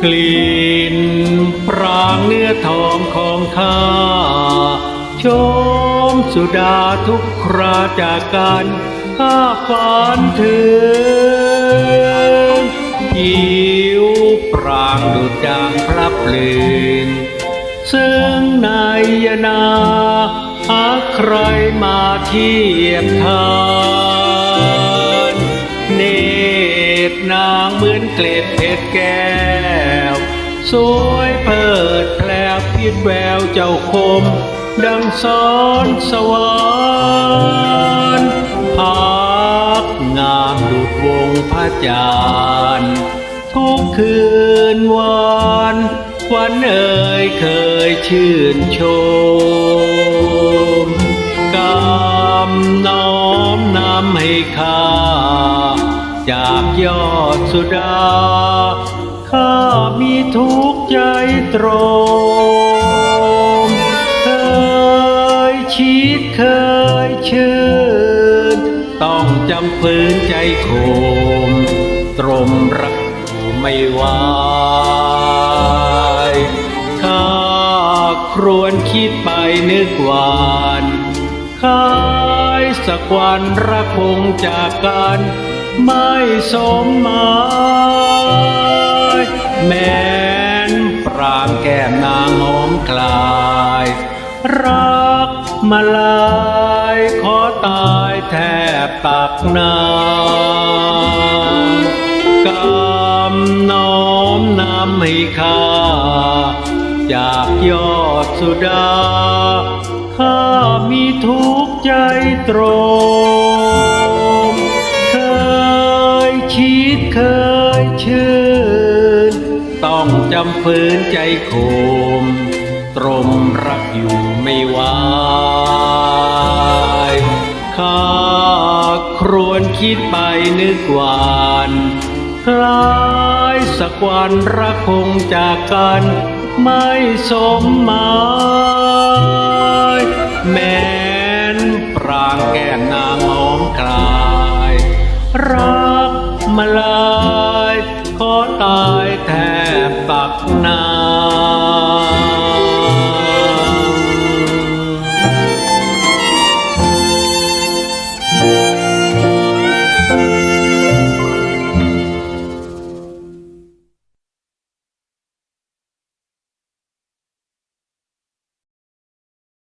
คลีนปรางเนื้อทองของข้าชมสุดาทุกคราจากกันข้าฝันถึงหิวปรางดุดดังพลับเพลินซึ่งนายนาหาใครมาเทียบทา ตนางเหมือนเกล็ดเพชรแก้ว สวยเพิดแผลพิดแววเจ้าคม ดังสอนสวรรค์พักงามดุดวงพระจานทร์ทุกคืนวันวันเอ่ยเคยชื่นชมกำน้อมนำให้ข้า จากยอดสุดา ข้ามีทุกข์ใจตรมเคยชิดเคยชื่น ต้องจำฝืนใจโคม ตรมรักไม่ไหวข้าครวนคิดไปนึกวาน คายสักวันรักคงจากกันไม่สมหมายแม้นปรางแก้มนางหอมคลาย รักมาลายขอตายแทบตักน้ำกำน้อมนำให้ข้าจากยอดสุดา ข้ามีทุกข์ใจตรมเคยคิดเคยชื่น ต้องจำฝืนใจโคม ตรมรักอยู่ไม่ไหวข้าครวนคิดไปนึกวานคลายสักวันรักคงจากกัน ไม่สมหมาย แม้นปรางแก่นนางหอมกลาย รักมาลายขอตาย